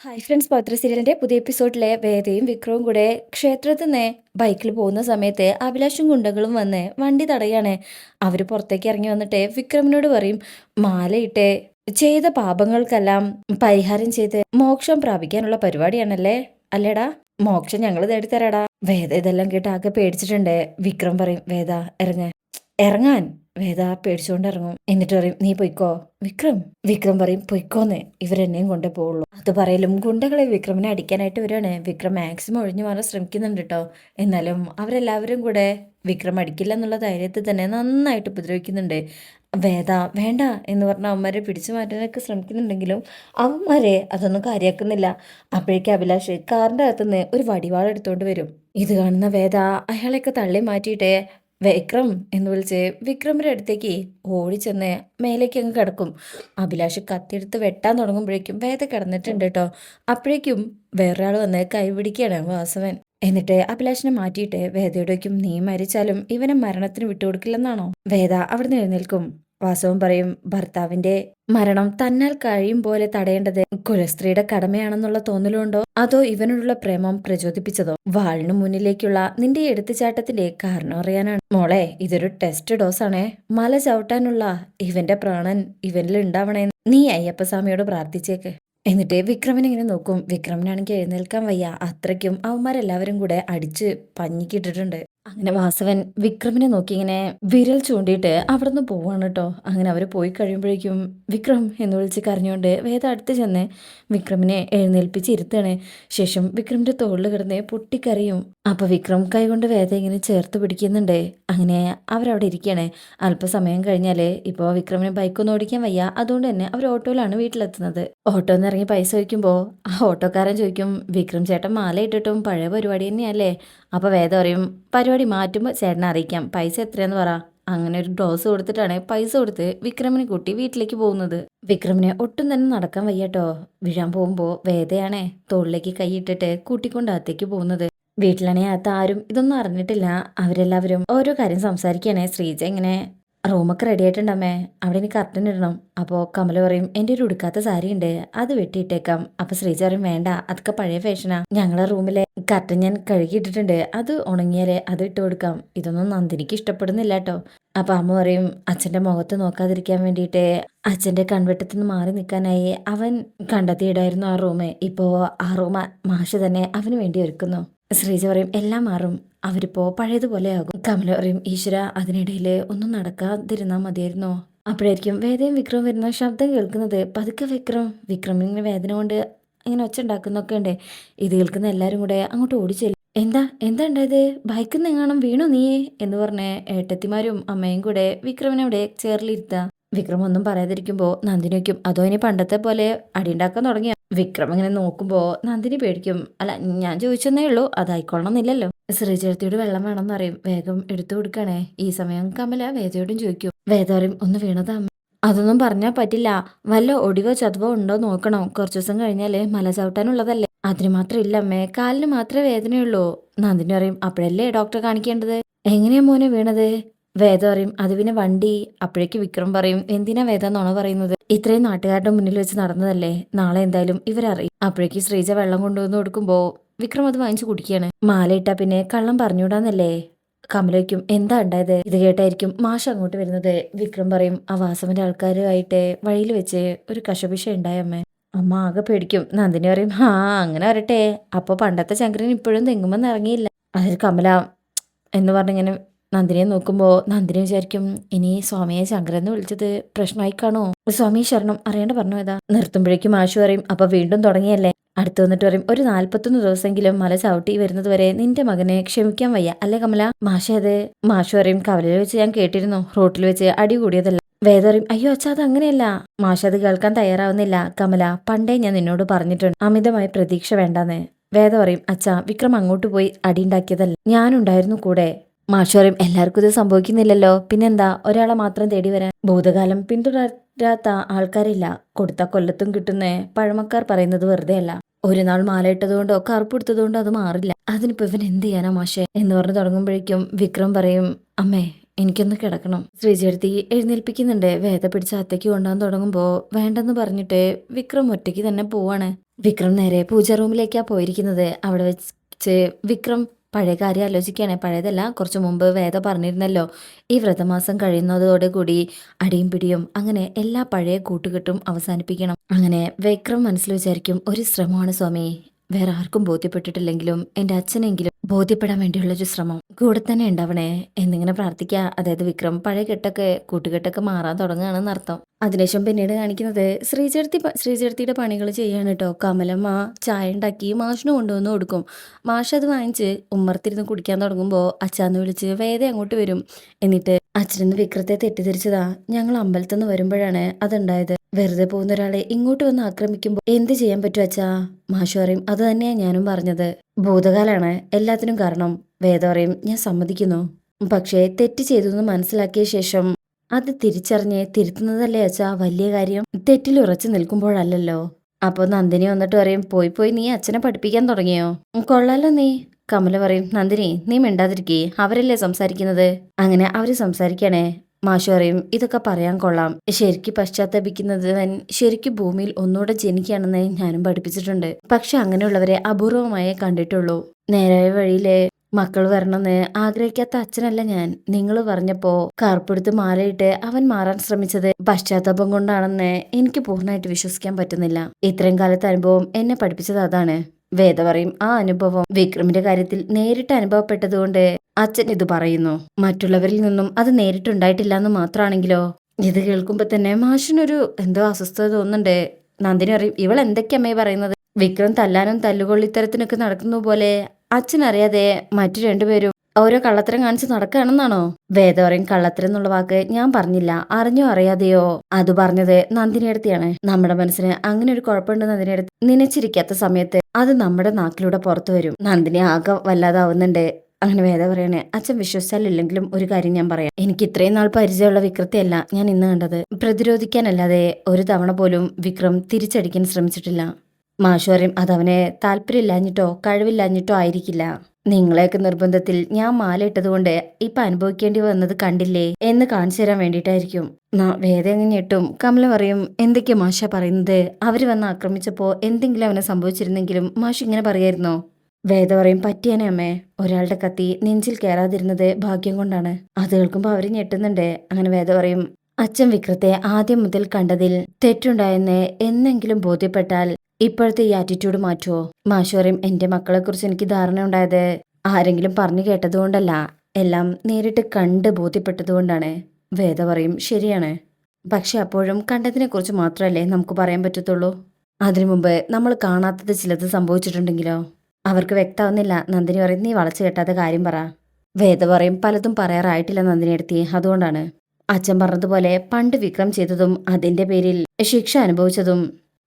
Hi friends പവിത്ര സീരിയലിന്റെ പുതിയ എപ്പിസോഡിലെ വേദയും വിക്രവും കൂടെ ക്ഷേത്രത്തിൽ നിന്ന് ബൈക്കിൽ പോകുന്ന സമയത്ത് അഭിലാഷും ഗുണ്ടകളും വന്ന് വണ്ടി തടയാണ് അവർ പുറത്തേക്ക് ഇറങ്ങി വന്നിട്ട് വിക്രമിനോട് പറയും മാലയിട്ട് ചെയ്ത പാപങ്ങൾക്കെല്ലാം പരിഹാരം ചെയ്ത് മോക്ഷം പ്രാപിക്കാനുള്ള പരിപാടിയാണല്ലേ? അല്ലേടാ മോക്ഷം ഞങ്ങൾ തേടിത്തരാടാ. വേദ ഇതെല്ലാം കേട്ട് ആകെ പേടിച്ചിട്ടുണ്ട്. വിക്രം പറയും വേദ ഇറങ്ങ. ഇറങ്ങാൻ. വേദ പേടിച്ചുകൊണ്ട് ഇറങ്ങും എന്നിട്ട് പറയും നീ പൊയ്ക്കോ. വിക്രം. വിക്രം പറയും പൊയ്ക്കോന്ന്. ഇവരെന്നെയും കൊണ്ടേ പോവുള്ളൂ. അത് പറയലും ഗുണ്ടകളെ വിക്രമിനെ അടിക്കാനായിട്ട് വരികയാണ്. വിക്രം മാക്സിമം ഒഴിഞ്ഞു മാറാൻ ശ്രമിക്കുന്നുണ്ട് കേട്ടോ എന്നാലും അവരെല്ലാവരും കൂടെ വിക്രം അടിക്കില്ല എന്നുള്ള ധൈര്യത്തിൽ തന്നെ നന്നായിട്ട് ഉപദ്രവിക്കുന്നുണ്ട്. വേദ വേണ്ട എന്ന് പറഞ്ഞ അവന്മാരെ പിടിച്ചു മാറ്റാനൊക്കെ ശ്രമിക്കുന്നുണ്ടെങ്കിലും അവന്മാരെ അതൊന്നും കാര്യമാക്കുന്നില്ല അപ്പോഴേക്കും അഭിലാഷ് കാറിന്റെ അകത്തുനിന്ന് ഒരു വടിവാളെടുത്തോണ്ട് വരും. ഇത് കാണുന്ന വേദ അയാളെയൊക്കെ തള്ളി മാറ്റിയിട്ട് വിക്രം എന്ന് വിളിച്ച് വിക്രമിന്റെ അടുത്തേക്ക് ഓടിച്ചെന്ന് മേലേക്ക് അങ്ങ് കിടക്കും. അഭിലാഷ് കത്തിയെടുത്ത് വെട്ടാൻ തുടങ്ങുമ്പോഴേക്കും വേദ കിടന്നിട്ടുണ്ട് കേട്ടോ. അപ്പോഴേക്കും വേറൊരാൾ വന്ന് കൈപിടിക്കുകയാണ് വാസവൻ. എന്നിട്ട് അഭിലാഷിനെ മാറ്റിയിട്ട് വേദയോടേക്കും നീ മരിച്ചാലും ഇവനെ മരണത്തിന് വിട്ടുകൊടുക്കില്ലെന്നാണോ? വേദ അവിടെ നിന്ന് എഴുന്നേൽക്കും. വാസവൻ പറയും ഭർത്താവിന്റെ മരണം തന്നാൽ കഴിയും പോലെ തടയേണ്ടത് കുലസ്ത്രീയുടെ കടമയാണെന്നുള്ള തോന്നലുണ്ടോ? അതോ ഇവനോടുള്ള പ്രേമം പ്രചോദിപ്പിച്ചതോ? വാളിനു മുന്നിലേക്കുള്ള നിന്റെ എടുത്തുചാട്ടത്തിന്റെ കാരണം അറിയാനാണ്. മോളെ ഇതൊരു ടെസ്റ്റ് ഡോസ് ആണേ മല ചവിട്ടാനുള്ള ഇവന്റെ പ്രാണൻ ഇവനിൽ ഉണ്ടാവണേ. നീ അയ്യപ്പസ്വാമിയോട് പ്രാർത്ഥിച്ചേക്ക്. എന്നിട്ട് വിക്രമിനെ ഇങ്ങനെ നോക്കും. വിക്രമിനാണെങ്കിൽ എഴുന്നേൽക്കാൻ വയ്യ. അത്രയ്ക്കും അവന്മാരെല്ലാവരും കൂടെ അടിച്ച് പഞ്ഞിക്കിട്ടിട്ടുണ്ട്. അങ്ങനെ വാസവൻ വിക്രമിനെ നോക്കി ഇങ്ങനെ വിരൽ ചൂണ്ടിയിട്ട് അവിടെ നിന്ന് പോവാണ് കേട്ടോ അങ്ങനെ അവർ പോയി കഴിയുമ്പോഴേക്കും വിക്രം എന്ന് വിളിച്ച് കരഞ്ഞുകൊണ്ട് വേദ അടുത്ത് ചെന്ന് വിക്രമിനെ എഴുന്നേൽപ്പിച്ച് ഇരുത്താണ്. ശേഷം വിക്രമിന്റെ തോളിൽ കിടന്ന് പൊട്ടിക്കറിയും അപ്പൊ വിക്രം കൈകൊണ്ട് വേദ ഇങ്ങനെ ചേർത്ത് പിടിക്കുന്നുണ്ട്. അങ്ങനെ അവരവിടെ ഇരിക്കുകയാണ് അല്പസമയം കഴിഞ്ഞാൽ ഇപ്പോൾ വിക്രമിന് ബൈക്കൊന്നും ഓടിക്കാൻ വയ്യ. അതുകൊണ്ട് തന്നെ അവർ ഓട്ടോയിലാണ് വീട്ടിലെത്തുന്നത്. ഓട്ടോ നിന്ന് ഇറങ്ങി പൈസ ചോദിക്കുമ്പോൾ ആ ഓട്ടോക്കാരൻ ചോദിക്കും വിക്രം ചേട്ടൻ മാല ഇട്ടിട്ടും പഴയ പരിപാടി തന്നെയല്ലേ? അപ്പോൾ വേദ പറയും പരിപാടി മാറ്റുമ്പോൾ ചേട്ടനെ അറിയിക്കാം. പൈസ എത്രയാന്ന് പറ. അങ്ങനെ ഒരു ഡോസ് കൊടുത്തിട്ടാണ് പൈസ കൊടുത്ത് വിക്രമിനെ കൂട്ടി വീട്ടിലേക്ക് പോകുന്നത്. വിക്രമിനെ ഒട്ടും തന്നെ നടക്കാൻ വയ്യട്ടോ. വീഴാൻ പോകുമ്പോൾ വേദയാണേ തോളിലേക്ക് കൈയിട്ടിട്ട് കൂട്ടിക്കൊണ്ട് അകത്തേക്ക് പോകുന്നത്. വീട്ടിലാണെ അകത്ത് ആരും ഇതൊന്നും അറിഞ്ഞിട്ടില്ല. അവരെല്ലാവരും ഓരോ കാര്യം സംസാരിക്കുകയാണ് ശ്രീജ ഇങ്ങനെ റൂമൊക്കെ റെഡി ആയിട്ടുണ്ടമ്മേ അവിടെ ഇനി കർട്ടൻ ഇടണം. അപ്പോൾ കമല പറയും എന്റെ ഒരു ഉടുക്കാത്ത സാരി ഉണ്ട്. അത് വെട്ടിയിട്ടേക്കാം. അപ്പോൾ ശ്രീജ പറയും വേണ്ട. അതൊക്കെ പഴയ ഫാഷനാ ഞങ്ങളെ റൂമിലെ കർട്ടൻ ഞാൻ കഴുകിയിട്ടിട്ടുണ്ട്. അത് ഉണങ്ങിയാലേ അത് ഇട്ട് കൊടുക്കാം. ഇതൊന്നും നന്ദിനിക്ക് ഇഷ്ടപ്പെടുന്നില്ല കേട്ടോ അപ്പൊ അമ്മ പറയും അച്ഛന്റെ മുഖത്ത് നോക്കാതിരിക്കാൻ വേണ്ടിയിട്ട്. അച്ഛന്റെ കൺവെട്ടത്തിൽ നിന്ന് മാറി നിൽക്കാനായി അവൻ കണ്ടെത്തിയിടായിരുന്നു ആ റൂമ്. ഇപ്പോ ആ റൂം മാഷ് തന്നെ അവന് വേണ്ടി ഒരുക്കുന്നു. ശ്രീജ പറയും എല്ലാം മാറും. അവരിപ്പോ പഴയതുപോലെ ആകും. കമല പറയും ഈശ്വര അതിനിടയിൽ ഒന്നും നടക്കാതിരുന്നാൽ മതിയായിരുന്നോ? അപ്പോഴായിരിക്കും വേദയും വിക്രം വരുന്ന ശബ്ദം കേൾക്കുന്നത്. പതുക്കെ വിക്രം വിക്രം ഇങ്ങനെ വേദന കൊണ്ട് ഇങ്ങനെ ഒച്ച ഉണ്ടാക്കുന്നൊക്കെ ഉണ്ട്. ഇത് കേൾക്കുന്ന എല്ലാവരും കൂടെ അങ്ങോട്ട് ഓടിച്ചെല്ലും എന്താ എന്താ ഉണ്ടായത്? ബൈക്കിൽ നിന്നെങ്ങാണം വീണു നീയേ എന്ന് പറഞ്ഞ് ഏട്ടത്തിമാരും അമ്മയും കൂടെ വിക്രമിനെ അവിടെ ചേർലിരുത്താ വിക്രം ഒന്നും പറയാതിരിക്കുമ്പോൾ നന്ദിനി വയ്ക്കും അതോ ഇനി പണ്ടത്തെ പോലെ അടിയുണ്ടാക്കാൻ തുടങ്ങിയ? വിക്രം ഇങ്ങനെ നോക്കുമ്പോൾ നന്ദിനി പേടിക്കും. അല്ല ഞാൻ ചോദിച്ചെന്നേ ഉള്ളൂ. അതായിക്കൊള്ളണം എന്നില്ലല്ലോ ശ്രീചേർത്തിയോട് വെള്ളം വേണമെന്ന് പറയും. വേഗം എടുത്തു കൊടുക്കണേ. ഈ സമയം കമല വേദയോടും ചോദിക്കും. വേദ പറയും ഒന്ന് വീണതാ. അതൊന്നും പറഞ്ഞാൽ പറ്റില്ല. വല്ല ഒടിവോ ചതവോ ഉണ്ടോ നോക്കണോ? കുറച്ചു ദിവസം കഴിഞ്ഞാൽ മല ചവിട്ടാനുള്ളതല്ലേ? അതിന് മാത്രം ഇല്ല അമ്മേ. കാലിന് മാത്രമേ വേദനയുള്ളൂ. നന്ദിനി പറയും അപ്പോഴല്ലേ ഡോക്ടറെ കാണിക്കേണ്ടത്? എങ്ങനെയാ മോനെ വീണത്? വേദ പറയും അത് പിന്നെ വണ്ടി. അപ്പോഴേക്ക് വിക്രം പറയും എന്തിനാ വേദ എന്നാണോ പറയുന്നത്? ഇത്രയും നാട്ടുകാരുടെ മുന്നിൽ വെച്ച് നടന്നതല്ലേ? നാളെ എന്തായാലും ഇവരറിയും. അപ്പോഴേക്ക് ശ്രീജ വെള്ളം കൊണ്ടുവന്ന് കൊടുക്കുമ്പോ വിക്രം അത് വാങ്ങിച്ചു കുടിക്കുകയാണ്. മാല ഇട്ടാ പിന്നെ കള്ളം പറഞ്ഞുവിടാന്നല്ലേ? കമലയ്ക്കും എന്താ ഉണ്ടായത്? ഇത് കേട്ടായിരിക്കും മാഷ അങ്ങോട്ട് വരുന്നത്. വിക്രം പറയും ആ വാസവന്റെ ആൾക്കാരുമായിട്ട് വഴിയിൽ വെച്ച് ഒരു കശപിശ ഉണ്ടായ അമ്മ. അമ്മ ആകെ പേടിക്കും. നന്ദിനി പറയും ആ അങ്ങനെ വരട്ടെ. അപ്പൊ പണ്ടത്തെ ശങ്കരൻ ഇപ്പോഴും തെങ്ങുമെന്ന് ഇറങ്ങിയില്ല. അതിൽ കമല എന്ന് പറഞ്ഞിങ്ങനെ നന്ദിനിയെ നോക്കുമ്പോൾ നന്ദിനി വിചാരിക്കും ഇനി സ്വാമിയെ ശങ്കരൻ എന്ന് വിളിച്ചത് പ്രശ്നമായി കാണോ സ്വാമി ശരണം. അറിയേണ്ട പറഞ്ഞു ഏതാ നിർത്തുമ്പോഴേക്കും ആശു പറയും അപ്പൊ വീണ്ടും തുടങ്ങിയല്ലേ? അടുത്ത് വന്നിട്ട് പറയും ഒരു നാല്പത്തൊന്ന് ദിവസമെങ്കിലും മല ചവിട്ടി വരുന്നത് വരെ നിന്റെ മകനെ ക്ഷമിക്കാൻ വയ്യ. അല്ലേ കമല? മാഷ അത് മാഷു പറയും കവലയിൽ വെച്ച് ഞാൻ കേട്ടിരുന്നു. റോട്ടിൽ വെച്ച് അടി കൂടിയതല്ല വേദ പറയും അയ്യോ അച്ഛാ അത് അങ്ങനെയല്ല മാഷ അത് കേൾക്കാൻ തയ്യാറാവുന്നില്ല. കമല പണ്ടേ ഞാൻ നിന്നോട് പറഞ്ഞിട്ടുണ്ട് അമിതമായ പ്രതീക്ഷ വേണ്ടാന്ന്. വേദ പറയും അച്ഛാ വിക്രം അങ്ങോട്ട് പോയി അടിയുണ്ടാക്കിയതല്ല ഞാനുണ്ടായിരുന്നു കൂടെ. മാഷോറിയും എല്ലാവർക്കും ഇത് സംഭവിക്കുന്നില്ലല്ലോ. പിന്നെന്താ? ഒരാളെ മാത്രം തേടി വരാൻ ഭൂതകാലം പിന്തുടരാത്ത ആൾക്കാരില്ല. കൊടുത്ത കൊല്ലത്തും കിട്ടുന്നേ പഴമക്കാർ പറയുന്നത് വെറുതെ അല്ല ഒരു നാൾ മാലയിട്ടതുകൊണ്ടോ കറുപ്പെടുത്തതുകൊണ്ടോ അത് മാറില്ല. അതിനിപ്പോ ഇവൻ എന്ത് ചെയ്യാനാ മാഷെ? എന്ന് പറഞ്ഞ് തുടങ്ങുമ്പോഴേക്കും വിക്രം പറയും അമ്മേ എനിക്കൊന്ന് കിടക്കണം. ശ്രീചേർത്തി എഴുന്നേൽപ്പിക്കുന്നുണ്ട്. വേദ പിടിച്ച അത്തേക്ക് കൊണ്ടുവന്ന് തുടങ്ങുമ്പോൾ വേണ്ടെന്ന് പറഞ്ഞിട്ട് വിക്രം ഒറ്റയ്ക്ക് തന്നെ പോവാണ്. വിക്രം നേരെ പൂജ റൂമിലേക്കാ പോയിരിക്കുന്നത്. അവിടെ വെച്ച് വിക്രം പഴയ കാര്യം ആലോചിക്കുകയാണ് പഴയതല്ല. കുറച്ച് മുമ്പ് വേദ പറഞ്ഞിരുന്നല്ലോ ഈ വ്രതമാസം കഴിയുന്നതോടുകൂടി അടിയും പിടിയും അങ്ങനെ എല്ലാ പഴയ കൂട്ടുകെട്ടും അവസാനിപ്പിക്കണം. അങ്ങനെ വിക്രം മനസ്സിൽ വിചാരിക്കും ഒരു ശ്രമമാണ് സ്വാമി. വേറെ ആർക്കും ബോധ്യപ്പെട്ടിട്ടില്ലെങ്കിലും എന്റെ അച്ഛനെങ്കിലും ബോധ്യപ്പെടാൻ വേണ്ടിയുള്ളൊരു ശ്രമം. കൂടെ തന്നെ ഉണ്ടാവണേ എന്നിങ്ങനെ പ്രാർത്ഥിക്കുക അതായത് വിക്രം പഴയ കെട്ടൊക്കെ കൂട്ടുകെട്ടൊക്കെ മാറാൻ തുടങ്ങുകയാണെന്ന് അർത്ഥം. അതിനുശേഷം പിന്നീട് കാണിക്കുന്നത് ശ്രീചേർത്തി ശ്രീചേർത്തിയുടെ പണികൾ ചെയ്യാണ് കേട്ടോ കമലമ്മ ചായ ഉണ്ടാക്കി മാഷിന് കൊണ്ടുവന്ന് കൊടുക്കും. മാഷ് അത് വാങ്ങിച്ച് ഉമ്മർത്തിരുന്ന് കുടിക്കാൻ തുടങ്ങുമ്പോൾ അച്ഛാന്ന് വിളിച്ച് വേദ അങ്ങോട്ട് വരും. എന്നിട്ട് അച്ഛനെന്ന് വിക്രത്തെ തെറ്റിദ്ധരിച്ചതാ. ഞങ്ങൾ അമ്പലത്തിൽ നിന്ന് വരുമ്പോഴാണ് അതുണ്ടായത്. വെറുതെ പോകുന്ന ഒരാളെ ഇങ്ങോട്ട് വന്ന് ആക്രമിക്കുമ്പോൾ എന്ത് ചെയ്യാൻ പറ്റും അച്ഛാ? മാഷു പറയും അത് തന്നെയാ ഞാനും പറഞ്ഞത്. ഭൂതകാലാണ് എല്ലാത്തിനും കാരണം. വേദ പറയും ഞാൻ സമ്മതിക്കുന്നു. പക്ഷേ തെറ്റ് ചെയ്തു എന്ന് മനസ്സിലാക്കിയ ശേഷം അത് തിരിച്ചറിഞ്ഞ് തിരുത്തുന്നതല്ലേ അച്ഛാ വലിയ കാര്യം? തെറ്റിൽ ഉറച്ചു നിൽക്കുമ്പോഴല്ലല്ലോ. അപ്പോൾ നന്ദിനി വന്നിട്ട് പറയും പോയി പോയി നീ അച്ഛനെ പഠിപ്പിക്കാൻ തുടങ്ങിയോ? കൊള്ളാലോ നീ കമല പറയും. നന്ദിനി നീ മിണ്ടാതിരിക്കേ അവരല്ലേ സംസാരിക്കുന്നത്? അങ്ങനെ അവർ സംസാരിക്കണേ മാഷു ഇതൊക്കെ പറയാൻ കൊള്ളാം. ശരിക്ക് പശ്ചാത്തപിക്കുന്നവൻ ശരിക്കും ഭൂമിയിൽ ഒന്നുകൂടെ ജനിക്കുകയാണെന്ന് ഞാനും പഠിപ്പിച്ചിട്ടുണ്ട്. പക്ഷെ അങ്ങനെയുള്ളവരെ അപൂർവമായേ കണ്ടിട്ടുള്ളൂ. നേരായ വഴിയിലെ മക്കൾ വരണമെന്ന് ആഗ്രഹിക്കാത്ത അച്ഛനല്ല ഞാൻ. നിങ്ങൾ പറഞ്ഞപ്പോ കറുപ്പെടുത്ത് മാലയിട്ട് അവൻ മാറാൻ ശ്രമിച്ചത് പശ്ചാത്താപം കൊണ്ടാണെന്ന് എനിക്ക് പൂർണമായിട്ട് വിശ്വസിക്കാൻ പറ്റുന്നില്ല. ഇത്രയും കാലത്തെ അനുഭവം എന്നെ പഠിപ്പിച്ചത് അതാണ്. വേദ പറയും ആ അനുഭവം. വിക്രമിന്റെ കാര്യത്തിൽ നേരിട്ട് അനുഭവപ്പെട്ടതുകൊണ്ട് അച്ഛൻ ഇത് പറയുന്നു. മറ്റുള്ളവരിൽ നിന്നും അത് നേരിട്ടുണ്ടായിട്ടില്ല എന്ന് മാത്രമാണെങ്കിലോ ഇത് കേൾക്കുമ്പോ തന്നെ മാഷിനൊരു എന്തോ അസ്വസ്ഥത തോന്നുന്നുണ്ട്. നന്ദിനി അറിയും ഇവൾ എന്തൊക്കെയമ്മേ പറയുന്നത്? വിക്രം തല്ലാനും തല്ലുകൊള്ളിത്തരത്തിനൊക്കെ നടക്കുന്ന പോലെ അച്ഛൻ അറിയാതെ മറ്റു രണ്ടുപേരും ഓരോ കള്ളത്തരം കാണിച്ച് നടക്കുകയാണെന്നാണോ? വേദ പറയും കള്ളത്തരം എന്നുള്ള വാക്ക് ഞാൻ പറഞ്ഞില്ല. അറിഞ്ഞോ അറിയാതെയോ? അത് പറഞ്ഞത് നന്ദിനിയടുത്തിയാണ് നമ്മുടെ മനസ്സിന് അങ്ങനെ ഒരു കുഴപ്പമുണ്ട് നന്ദിനിയടുത്ത് നനച്ചിരിക്കാത്ത സമയത്ത് അത് നമ്മുടെ നാക്കിലൂടെ പുറത്തു വരും. നന്ദിനി ആകെ വല്ലാതാവുന്നുണ്ട്. അങ്ങനെ വേദ പറയണേ അച്ഛൻ വിശ്വസിച്ചാലില്ലെങ്കിലും ഒരു കാര്യം ഞാൻ പറയാം. എനിക്ക് ഇത്രയും നാൾ പരിചയമുള്ള വിക്രത്തെയല്ല ഞാൻ ഇന്ന് കണ്ടത്. പ്രതിരോധിക്കാനല്ലാതെ ഒരു തവണ പോലും വിക്രം തിരിച്ചടിക്കാൻ ശ്രമിച്ചിട്ടില്ല. മാഷോറിയും അതവനെ താല്പര്യമില്ലാഞ്ഞിട്ടോ കഴിവില്ലാഞ്ഞിട്ടോ ആയിരിക്കില്ല. നിങ്ങളെയൊക്കെ നിർബന്ധത്തിൽ ഞാൻ മാല ഇപ്പം അനുഭവിക്കേണ്ടി വന്നത് കണ്ടില്ലേ? എന്ന് കാണിച്ചു തരാൻ വേണ്ടിയിട്ടായിരിക്കും. ന- വേദ അങ്ങ് ഞെട്ടും. കമല പറയും എന്തൊക്കെയാ മാഷ പറയുന്നത്? അവർ വന്ന് ആക്രമിച്ചപ്പോ എന്തെങ്കിലും അവനെ സംഭവിച്ചിരുന്നെങ്കിലും മാഷ് ഇങ്ങനെ പറയായിരുന്നോ? വേദ പറയും പറ്റിയാനെ അമ്മേ ഒരാളുടെ കത്തി നെഞ്ചിൽ കയറാതിരുന്നത് ഭാഗ്യം കൊണ്ടാണ്. അത് കേൾക്കുമ്പോൾ അവർ ഞെട്ടുന്നുണ്ട്. അങ്ങനെ വേദ പറയും അച്ഛൻ വിക്രത്തെ ആദ്യം മുതൽ കണ്ടതിൽ തെറ്റുണ്ടായെന്ന് എന്നെങ്കിലും ബോധ്യപ്പെട്ടാൽ ഇപ്പോഴത്തെ ഈ ആറ്റിറ്റ്യൂഡ് മാറ്റുമോ മാഷോറിയും പറയും എന്റെ മക്കളെ കുറിച്ച് എനിക്ക് ധാരണ ഉണ്ടായത് ആരെങ്കിലും പറഞ്ഞു കേട്ടതുകൊണ്ടല്ല. എല്ലാം നേരിട്ട് കണ്ട് ബോധ്യപ്പെട്ടതുകൊണ്ടാണ് വേദ പറയും ശരിയാണ്. പക്ഷെ അപ്പോഴും കണ്ടതിനെക്കുറിച്ച് മാത്രമല്ലേ നമുക്ക് പറയാൻ പറ്റത്തുള്ളൂ? അതിനു മുമ്പ് നമ്മൾ കാണാത്തത് ചിലത് സംഭവിച്ചിട്ടുണ്ടെങ്കിലോ? അവർക്ക് വ്യക്തമാവുന്നില്ല നന്ദിനി പറയും നീ വളച്ചു കെട്ടാത്ത കാര്യം പറ. വേദ പറയും പലതും പറയാറായിട്ടില്ല നന്ദിനി എടുത്തി. അതുകൊണ്ടാണ്. അച്ഛൻ പറഞ്ഞതുപോലെ പണ്ട് വിക്രം ചെയ്തതും അതിന്റെ പേരിൽ ശിക്ഷ അനുഭവിച്ചതും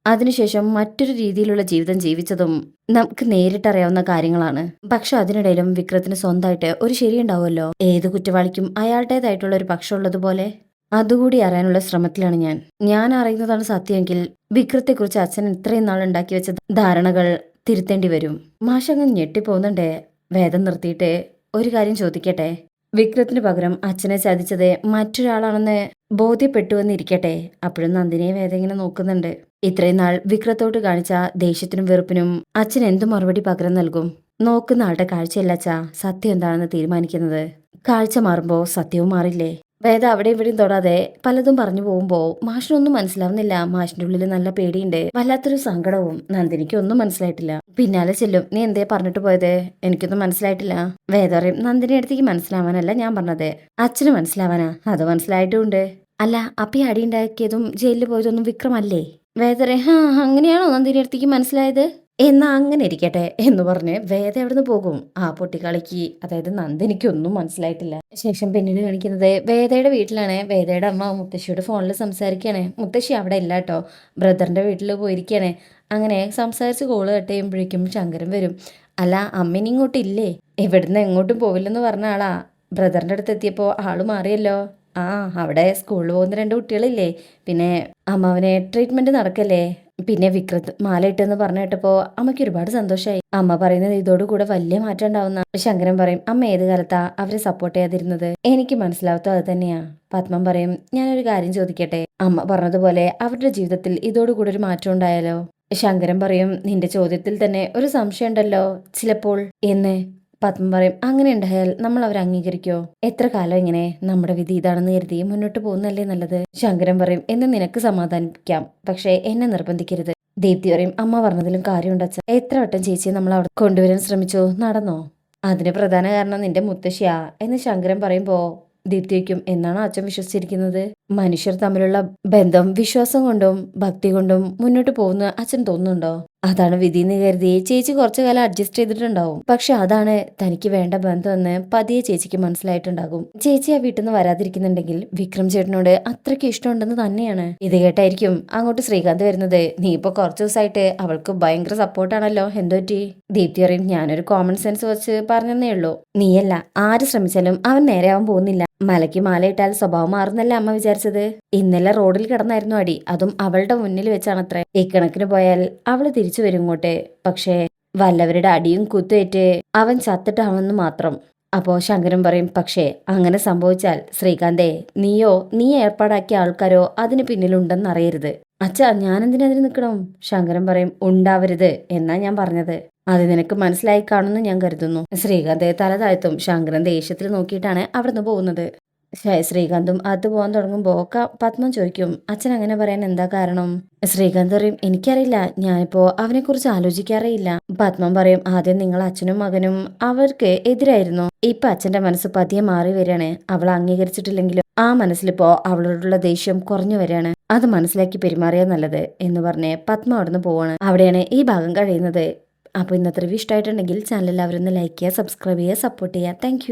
അതിനുശേഷം മറ്റൊരു രീതിയിലുള്ള ജീവിതം ജീവിച്ചതും നമുക്ക് നേരിട്ടറിയാവുന്ന കാര്യങ്ങളാണ്. പക്ഷെ അതിനിടയിലും വിക്രത്തിന് സ്വന്തമായിട്ട് ഒരു ശരിയുണ്ടാവുമല്ലോ? ഏത് കുറ്റവാളിക്കും അയാളുടേതായിട്ടുള്ള ഒരു പക്ഷമുള്ളതുപോലെ അതുകൂടി അറിയാനുള്ള ശ്രമത്തിലാണ് ഞാൻ. ഞാൻ അറിയുന്നതാണ് സത്യമെങ്കിൽ വിക്രത്തെക്കുറിച്ച് അച്ഛൻ ഇത്രയും നാൾ ഉണ്ടാക്കി വെച്ച ധാരണകൾ തിരുത്തേണ്ടി വരും. മാഷങ്ങ് ഞെട്ടിപ്പോകുന്നുണ്ടേ. വേദം നിർത്തിയിട്ടേ ഒരു കാര്യം ചോദിക്കട്ടെ? വിക്രത്തിന് പകരം അച്ഛനെ ചതിച്ചത് മറ്റൊരാളാണെന്ന് ബോധ്യപ്പെട്ടുവെന്നിരിക്കട്ടെ അപ്പോഴും നന്ദിനെ വേദ ഇങ്ങനെ നോക്കുന്നുണ്ട്. ഇത്രയും നാൾ വിക്രത്തോട്ട് കാണിച്ച ദേഷ്യത്തിനും വെറുപ്പിനും അച്ഛൻ എന്തു മറുപടി പകരം നൽകും? നോക്കുന്ന ആളുടെ കാഴ്ചയല്ല അച്ഛാ സത്യം എന്താണെന്ന് തീരുമാനിക്കുന്നത്. കാഴ്ച മാറുമ്പോ സത്യവും മാറില്ലേ? വേദ അവിടെ ഇവിടെയും തൊടാതെ പലതും പറഞ്ഞു പോകുമ്പോ മാഷിനൊന്നും മനസ്സിലാവുന്നില്ല. മാഷിന്റെ ഉള്ളിൽ നല്ല പേടിയുണ്ട്. വല്ലാത്തൊരു സങ്കടവും നന്ദിനിക്ക് ഒന്നും മനസ്സിലായിട്ടില്ല. പിന്നാലെ ചെല്ലും. നീ എന്തേ പറഞ്ഞിട്ട് പോയത്? എനിക്കൊന്നും മനസ്സിലായിട്ടില്ല. വേദ പറയും നന്ദിനി അടുത്തേക്ക് മനസ്സിലാവാനല്ല ഞാൻ പറഞ്ഞത്. അച്ഛന് മനസ്സിലാവാനാ. അത് മനസ്സിലായിട്ടുമുണ്ട് അല്ല അപ്പി അടി ഉണ്ടാക്കിയതും ജയിലിൽ പോയതൊന്നും വിക്രമല്ലേ? വേദറെ ഹാ അങ്ങനെയാണോ നന്ദിനി അടുത്തേക്ക് മനസ്സിലായത്? എന്നാ അങ്ങനെ ഇരിക്കട്ടെ എന്ന് പറഞ്ഞ് വേദ എവിടുന്ന് പോകും? ആ പൊട്ടിക്കളിക്ക്. അതായത് നന്ദിനിക്ക് ഒന്നും മനസ്സിലായിട്ടില്ല. ശേഷം പിന്നീട് കാണിക്കുന്നത് വേദയുടെ വീട്ടിലാണ്. വേദയുടെ അമ്മ മുത്തശ്ശിയുടെ ഫോണിൽ സംസാരിക്കുകയാണ്. മുത്തശ്ശി അവിടെ ഇല്ല കേട്ടോ. ബ്രദറിന്റെ വീട്ടിൽ പോയിരിക്കുകയാണ്. അങ്ങനെ സംസാരിച്ച് കോൾ കട്ട് ചെയ്യുമ്പോഴേക്കും ശങ്കരൻ വരും. അല്ല അമ്മിനി ഇങ്ങോട്ട് ഇല്ലേ? ഇവിടുന്ന് എങ്ങോട്ടും പോവില്ലെന്ന് പറഞ്ഞ ആളാ. ബ്രദറിന്റെ അടുത്ത് എത്തിയപ്പോൾ ആൾ മാറിയല്ലോ. ആ അവിടെ സ്കൂളിൽ പോകുന്ന രണ്ട് കുട്ടികളില്ലേ? പിന്നെ അമ്മാവനെ ട്രീറ്റ്മെന്റ് നടക്കല്ലേ? പിന്നെ വിക്രത്ത് മാലയിട്ടെന്ന് പറഞ്ഞു കേട്ടപ്പോ അമ്മയ്ക്ക് ഒരുപാട് സന്തോഷമായി അമ്മ പറയുന്നത് ഇതോടുകൂടെ വലിയ മാറ്റം ഉണ്ടാവുന്ന. ശങ്കരൻ പറയും അമ്മ ഏത് കാലത്താ അവരെ സപ്പോർട്ട് ചെയ്യാതിരുന്നത്? എനിക്ക് മനസ്സിലാവത്തോ അത് തന്നെയാ. പത്മം പറയും ഞാനൊരു കാര്യം ചോദിക്കട്ടെ. അമ്മ പറഞ്ഞതുപോലെ അവരുടെ ജീവിതത്തിൽ ഇതോടുകൂടെ ഒരു മാറ്റം ഉണ്ടായാലോ? ശങ്കരൻ പറയും നിന്റെ ചോദ്യത്തിൽ തന്നെ ഒരു സംശയം ഉണ്ടല്ലോ ചിലപ്പോൾ. എന്ന്? പത്മം പറയും അങ്ങനെ ഉണ്ടായാൽ നമ്മൾ അവരെ അംഗീകരിക്കോ? എത്ര കാലം ഇങ്ങനെ നമ്മുടെ വിധി ഇതാണെന്ന് കരുതി മുന്നോട്ട് പോകുന്നല്ലേ നല്ലത്? ശങ്കരൻ പറയും എന്ന് നിനക്ക് സമാധാനിപ്പിക്കാം പക്ഷേ എന്നെ നിർബന്ധിക്കരുത്. ദീപ്തി പറയും അമ്മ പറഞ്ഞതിലും കാര്യമുണ്ട് അച്ഛൻ എത്ര വട്ടം ചേച്ചിയെ നമ്മൾ അവിടെ കൊണ്ടുവരാൻ ശ്രമിച്ചു? നടന്നോ? അതിന് പ്രധാന കാരണം നിന്റെ മുത്തശ്ശിയാ എന്ന് ശങ്കരൻ പറയുമ്പോ ദീപ്തിക്കും എന്നാണോ അച്ഛൻ വിശ്വസിച്ചിരിക്കുന്നത്? മനുഷ്യർ തമ്മിലുള്ള ബന്ധം വിശ്വാസം കൊണ്ടും ഭക്തി കൊണ്ടും മുന്നോട്ട് പോകുന്ന അച്ഛൻ തോന്നുന്നുണ്ടോ? അതാണ് വിധി എന്ന് കരുതി ചേച്ചി കുറച്ചു കാലം അഡ്ജസ്റ്റ് ചെയ്തിട്ടുണ്ടാവും. പക്ഷെ അതാണ് തനിക്ക് വേണ്ട ബന്ധമെന്ന് പതിയെ ചേച്ചിക്ക് മനസ്സിലായിട്ടുണ്ടാകും. ചേച്ചി ആ വീട്ടിൽ നിന്ന് വരാതിരിക്കുന്നുണ്ടെങ്കിൽ വിക്രം ചേട്ടനോട് അത്രയ്ക്ക് ഇഷ്ടമുണ്ടെന്ന് തന്നെയാണ്. ഇത് കേട്ടായിരിക്കും അങ്ങോട്ട് ശ്രീകാന്ത് വരുന്നത്. നീ ഇപ്പൊ കുറച്ചു ദിവസമായിട്ട് അവൾക്ക് ഭയങ്കര സപ്പോർട്ടാണല്ലോ എന്തോ എന്തോറ്റി ദീപ്തി പറയും ഞാനൊരു കോമൺ സെൻസ് വെച്ച് പറഞ്ഞതേ ഉള്ളൂ. നീയല്ല ആര് ശ്രമിച്ചാലും അവൻ നേരെയാവാൻ പോകുന്നില്ല. മലയ്ക്ക് മാലയിട്ടാൽ സ്വഭാവം മാറുന്നല്ല അമ്മ വിചാരിച്ചത്? ഇന്നലെ റോഡിൽ കിടന്നായിരുന്നു അടി. അതും അവളുടെ മുന്നിൽ വെച്ചാണത്രേ. ഇക്കണക്കിന് പോയാൽ അവൾ തിരിച്ചു വരും ഇങ്ങോട്ടെ. പക്ഷേ വല്ലവരുടെ അടിയും കുത്തേറ്റ് അവൻ ചത്തിട്ടാണെന്ന് മാത്രം. അപ്പോ ശങ്കരൻ പറയും പക്ഷേ അങ്ങനെ സംഭവിച്ചാൽ ശ്രീകാന്തേ നീയോ നീ ഏർപ്പാടാക്കിയ ആൾക്കാരോ അതിന് പിന്നിലുണ്ടെന്ന് അറിയരുത്. അച്ഛാ ഞാനെന്തിനതിന് നിൽക്കണം? ശങ്കരൻ പറയും ഉണ്ടാവരുത് എന്നാ ഞാൻ പറഞ്ഞത്. അത് നിനക്ക് മനസ്സിലായി കാണുമെന്ന് ഞാൻ കരുതുന്നു. ശ്രീകാന്തെ തല താഴ്ത്തും ശങ്കരൻ ദേഷ്യത്തിൽ നോക്കിയിട്ടാണ് അവിടുന്ന് പോകുന്നത്. ശ്രീകാന്തും അത് പോകാൻ തുടങ്ങുമ്പോൾ ഒക്കെ പത്മം ചോദിക്കും അച്ഛൻ അങ്ങനെ പറയാൻ എന്താ കാരണം? ശ്രീകാന്ത് പറയും എനിക്കറിയില്ല ഞാനിപ്പോ അവനെ കുറിച്ച് ഇല്ല പത്മം പറയും ആദ്യം നിങ്ങൾ അച്ഛനും മകനും അവർക്ക് എതിരായിരുന്നു. ഇപ്പൊ അച്ഛന്റെ മനസ്സ് പതിയെ മാറി വരികയാണ്. അവൾ അംഗീകരിച്ചിട്ടില്ലെങ്കിലും ആ മനസ്സിലിപ്പോ അവളോടുള്ള ദേഷ്യം കുറഞ്ഞു വരികയാണ്. അത് മനസ്സിലാക്കി പെരുമാറിയാ നല്ലത് എന്ന് പറഞ്ഞ് പത്മ അവിടുന്ന് പോവാണ്. അവിടെയാണ് ഈ ഭാഗം കഴിയുന്നത്. അപ്പോൾ ഇന്നത്തെ റിവ്യൂ ഇഷ്ടമായിട്ടുണ്ടെങ്കിൽ ചാനൽ എല്ലാവരും ഒന്ന് ലൈക്ക് ചെയ്യുക സബ്സ്ക്രൈബ് ചെയ്യുക സപ്പോർട്ട് ചെയ്യുക. താങ്ക്